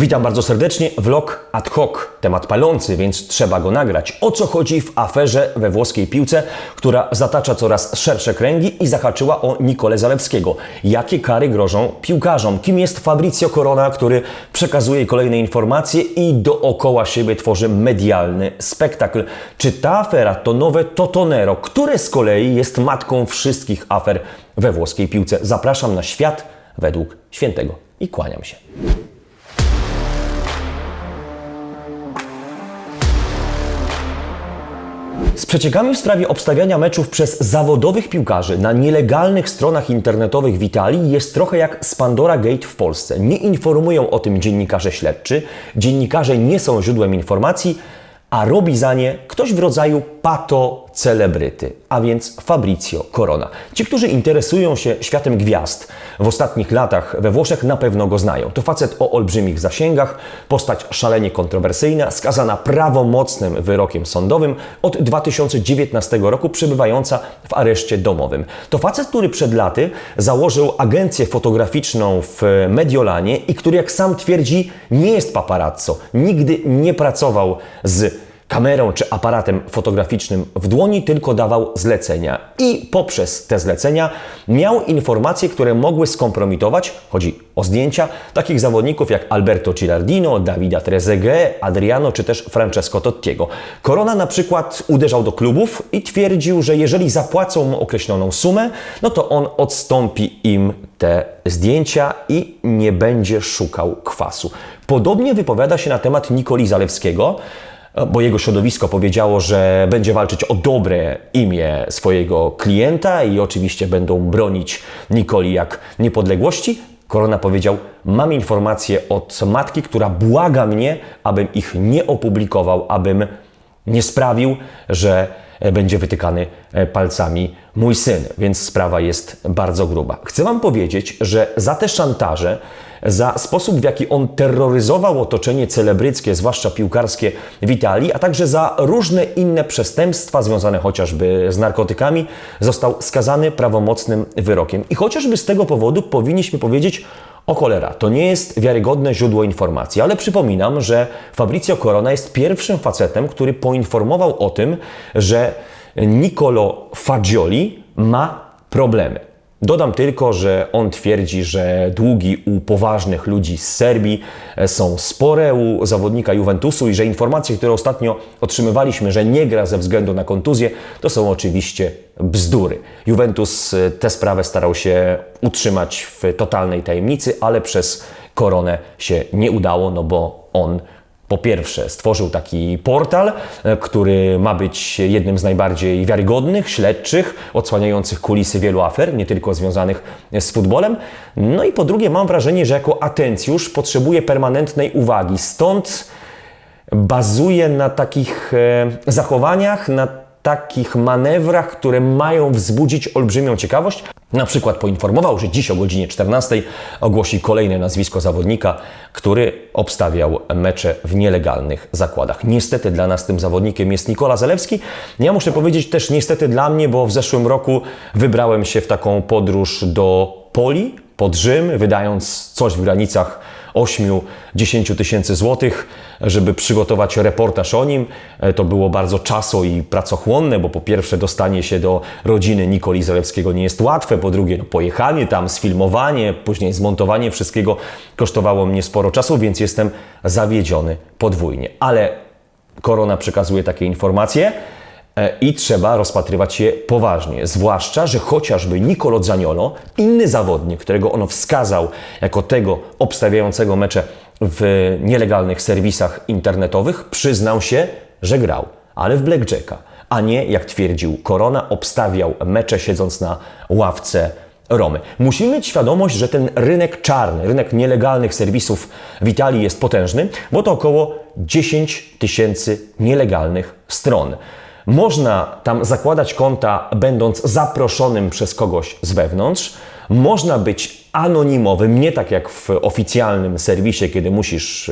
Witam bardzo serdecznie. Vlog ad hoc. Temat palący, więc trzeba go nagrać. O co chodzi w aferze we włoskiej piłce, która zatacza coraz szersze kręgi i zahaczyła o Nikolę Zalewskiego? Jakie kary grożą piłkarzom? Kim jest Fabrizio Corona, który przekazuje kolejne informacje i dookoła siebie tworzy medialny spektakl? Czy ta afera to nowe Totonero, które z kolei jest matką wszystkich afer we włoskiej piłce? Zapraszam na świat według świętego i kłaniam się. Z przeciekami w sprawie obstawiania meczów przez zawodowych piłkarzy na nielegalnych stronach internetowych w Italii jest trochę jak z Pandora Gate w Polsce. Nie informują o tym dziennikarze śledczy, dziennikarze nie są źródłem informacji, a robi za nie ktoś w rodzaju pato celebryty, a więc Fabrizio Corona. Ci, którzy interesują się światem gwiazd w ostatnich latach we Włoszech na pewno go znają. To facet o olbrzymich zasięgach, postać szalenie kontrowersyjna, skazana prawomocnym wyrokiem sądowym od 2019 roku, przebywająca w areszcie domowym. To facet, który przed laty założył agencję fotograficzną w Mediolanie i który, jak sam twierdzi, nie jest paparazzo. Nigdy nie pracował z kamerą czy aparatem fotograficznym w dłoni, tylko dawał zlecenia. I poprzez te zlecenia miał informacje, które mogły skompromitować, chodzi o zdjęcia, takich zawodników jak Alberto Cilardino, Davida Trezeguet, Adriano czy też Francesco Tottiego. Corona na przykład uderzał do klubów i twierdził, że jeżeli zapłacą mu określoną sumę, no to on odstąpi im te zdjęcia i nie będzie szukał kwasu. Podobnie wypowiada się na temat Nikoli Zalewskiego, bo jego środowisko powiedziało, że będzie walczyć o dobre imię swojego klienta i oczywiście będą bronić Nikoli jak niepodległości. Korona powiedział: Mam informację od matki, która błaga mnie, abym ich nie opublikował, abym nie sprawił, że będzie wytykany palcami mój syn, więc sprawa jest bardzo gruba. Chcę Wam powiedzieć, że za te szantaże, za sposób w jaki on terroryzował otoczenie celebryckie, zwłaszcza piłkarskie w Italii, a także za różne inne przestępstwa związane chociażby z narkotykami, został skazany prawomocnym wyrokiem. I chociażby z tego powodu powinniśmy powiedzieć, o cholera, to nie jest wiarygodne źródło informacji, ale przypominam, że Fabrizio Corona jest pierwszym facetem, który poinformował o tym, że Nicolo Fagioli ma problemy. Dodam tylko, że on twierdzi, że długi u poważnych ludzi z Serbii są spore u zawodnika Juventusu i że informacje, które ostatnio otrzymywaliśmy, że nie gra ze względu na kontuzję, to są oczywiście bzdury. Juventus tę sprawę starał się utrzymać w totalnej tajemnicy, ale przez koronę się nie udało, no bo on po pierwsze, stworzył taki portal, który ma być jednym z najbardziej wiarygodnych, śledczych, odsłaniających kulisy wielu afer, nie tylko związanych z futbolem. No i po drugie, mam wrażenie, że jako atencjusz potrzebuje permanentnej uwagi. Stąd bazuje na takich e, zachowaniach, na takich manewrach, które mają wzbudzić olbrzymią ciekawość. Na przykład poinformował, że dziś o godzinie 14 ogłosi kolejne nazwisko zawodnika, który obstawiał mecze w nielegalnych zakładach. Niestety dla nas tym zawodnikiem jest Nikola Zalewski. Ja muszę powiedzieć też niestety dla mnie, bo w zeszłym roku wybrałem się w taką podróż do Poli, pod Rzym, wydając coś w granicach 8-10 tysięcy złotych, żeby przygotować reportaż o nim. To było bardzo czaso i pracochłonne, bo po pierwsze dostanie się do rodziny Nikoli Zalewskiego nie jest łatwe, po drugie no, pojechanie tam, sfilmowanie, później zmontowanie wszystkiego kosztowało mnie sporo czasu, więc jestem zawiedziony podwójnie. Ale Korona przekazuje takie informacje, i trzeba rozpatrywać je poważnie. Zwłaszcza, że chociażby Nicolo Zaniolo, inny zawodnik, którego ono wskazał jako tego obstawiającego mecze w nielegalnych serwisach internetowych, przyznał się, że grał, ale w blackjacka, a nie, jak twierdził Korona, obstawiał mecze siedząc na ławce Romy. Musimy mieć świadomość, że ten rynek czarny, rynek nielegalnych serwisów w Italii jest potężny, bo to około 10 tysięcy nielegalnych stron. Można tam zakładać konta, będąc zaproszonym przez kogoś z wewnątrz. Można być anonimowym, nie tak jak w oficjalnym serwisie, kiedy musisz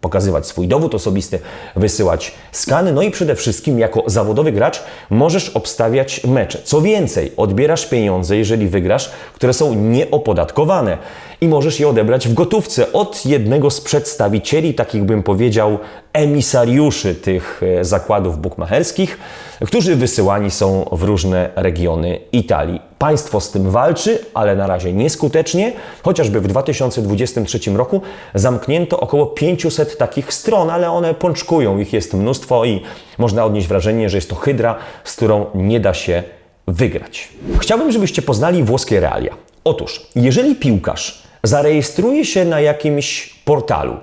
pokazywać swój dowód osobisty, wysyłać skany. No i przede wszystkim, jako zawodowy gracz, możesz obstawiać mecze. Co więcej, odbierasz pieniądze, jeżeli wygrasz, które są nieopodatkowane. i możesz je odebrać w gotówce od jednego z przedstawicieli, takich bym powiedział, emisariuszy tych e, zakładów bukmacherskich, którzy wysyłani są w różne regiony Italii. Państwo z tym walczy, ale na razie nieskutecznie. Chociażby w 2023 roku zamknięto około 500 takich stron, ale one pączkują, ich jest mnóstwo i można odnieść wrażenie, że jest to hydra, z którą nie da się wygrać. Chciałbym, żebyście poznali włoskie realia. Otóż, jeżeli piłkarz zarejestruje się na jakimś portalu,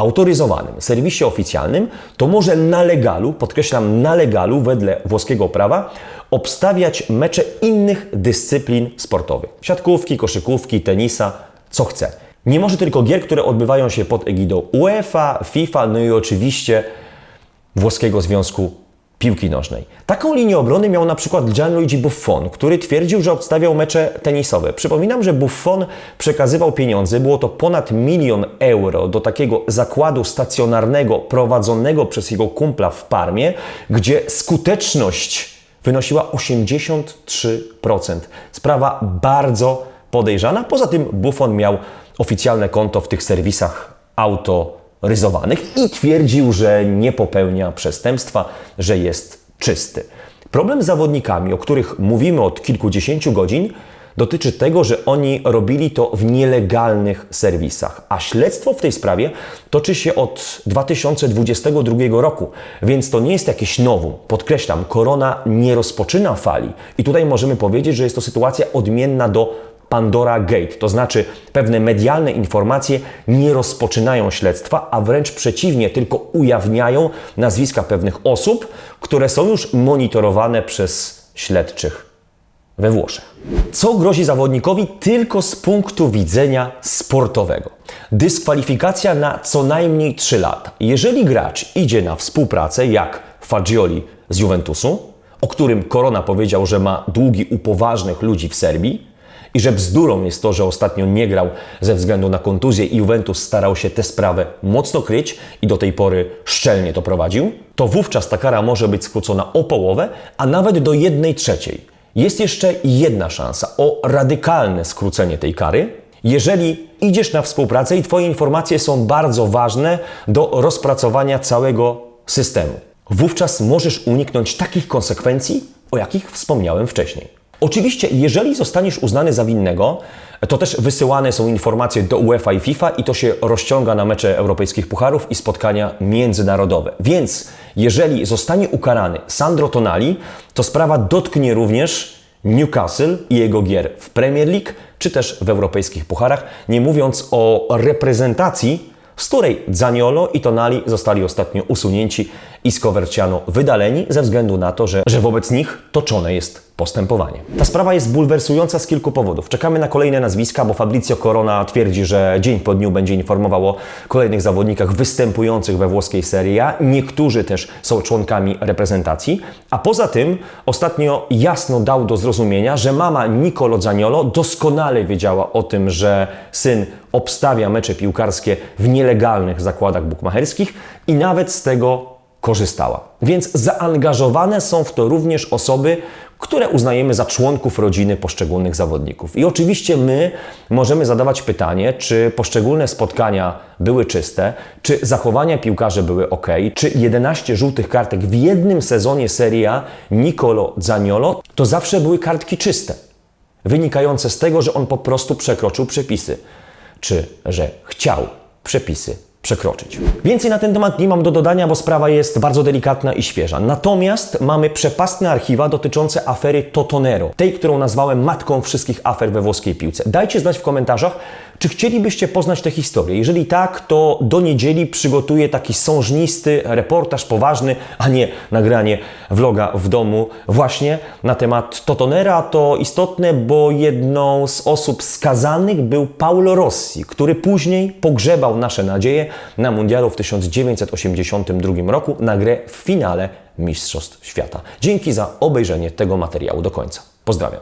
autoryzowanym, serwisie oficjalnym, to może na legalu, podkreślam na legalu, wedle włoskiego prawa, obstawiać mecze innych dyscyplin sportowych. Siatkówki, koszykówki, tenisa, co chce. Nie może tylko gier, które odbywają się pod egidą UEFA, FIFA, no i oczywiście włoskiego Związku Piłki Nożnej. Taką linię obrony miał na przykład Gianluigi Buffon, który twierdził, że obstawiał mecze tenisowe. Przypominam, że Buffon przekazywał pieniądze, było to ponad milion euro do takiego zakładu stacjonarnego prowadzonego przez jego kumpla w Parmie, gdzie skuteczność wynosiła 83%. Sprawa bardzo podejrzana. Poza tym Buffon miał oficjalne konto w tych serwisach autoryzowanych i twierdził, że nie popełnia przestępstwa, że jest czysty. Problem z zawodnikami, o których mówimy od kilkudziesięciu godzin, dotyczy tego, że oni robili to w nielegalnych serwisach, a śledztwo w tej sprawie toczy się od 2022 roku, więc to nie jest jakieś nowum. Podkreślam, korona nie rozpoczyna fali i tutaj możemy powiedzieć, że jest to sytuacja odmienna do Pandora Gate, to znaczy pewne medialne informacje nie rozpoczynają śledztwa, a wręcz przeciwnie, tylko ujawniają nazwiska pewnych osób, które są już monitorowane przez śledczych we Włoszech. Co grozi zawodnikowi tylko z punktu widzenia sportowego? Dyskwalifikacja na co najmniej 3 lata. Jeżeli gracz idzie na współpracę, jak Fagioli z Juventusu, o którym Korona powiedział, że ma długi u poważnych ludzi w Serbii, i że bzdurą jest to, że ostatnio nie grał ze względu na kontuzję i Juventus starał się tę sprawę mocno kryć i do tej pory szczelnie to prowadził, to wówczas ta kara może być skrócona o połowę, a nawet do jednej trzeciej. Jest jeszcze jedna szansa o radykalne skrócenie tej kary, jeżeli idziesz na współpracę i Twoje informacje są bardzo ważne do rozpracowania całego systemu. Wówczas możesz uniknąć takich konsekwencji, o jakich wspomniałem wcześniej. Oczywiście, jeżeli zostaniesz uznany za winnego, to też wysyłane są informacje do UEFA i FIFA i to się rozciąga na mecze europejskich pucharów i spotkania międzynarodowe. Więc jeżeli zostanie ukarany Sandro Tonali, to sprawa dotknie również Newcastle i jego gier w Premier League czy też w europejskich pucharach, nie mówiąc o reprezentacji, z której Zaniolo i Tonali zostali ostatnio usunięci i Scoverciano wydaleni ze względu na to, że, że wobec nich toczone jest postępowanie. Ta sprawa jest bulwersująca z kilku powodów. Czekamy na kolejne nazwiska, bo Fabrizio Corona twierdzi, że dzień po dniu będzie informował o kolejnych zawodnikach występujących we włoskiej Serie A. Niektórzy też są członkami reprezentacji. A poza tym ostatnio jasno dał do zrozumienia, że mama Nicolo Zaniolo doskonale wiedziała o tym, że syn obstawia mecze piłkarskie w nielegalnych zakładach bukmacherskich i nawet z tego korzystała. Więc zaangażowane są w to również osoby, które uznajemy za członków rodziny poszczególnych zawodników. I oczywiście my możemy zadawać pytanie, czy poszczególne spotkania były czyste, czy zachowania piłkarzy były ok, czy 11 żółtych kartek w jednym sezonie Serie A Nicolo Zaniolo to zawsze były kartki czyste, wynikające z tego, że on po prostu przekroczył przepisy, czy że chciał przepisy przekroczyć. Więcej na ten temat nie mam do dodania, bo sprawa jest bardzo delikatna i świeża. Natomiast mamy przepastne archiwa dotyczące afery Totonero, tej, którą nazwałem matką wszystkich afer we włoskiej piłce. Dajcie znać w komentarzach, czy chcielibyście poznać tę historię? Jeżeli tak, to do niedzieli przygotuję taki sążnisty reportaż poważny, a nie nagranie vloga w domu właśnie na temat Totonera. To istotne, bo jedną z osób skazanych był Paulo Rossi, który później pogrzebał nasze nadzieje na mundialu w 1982 roku na grę w finale Mistrzostw Świata. Dzięki za obejrzenie tego materiału do końca. Pozdrawiam.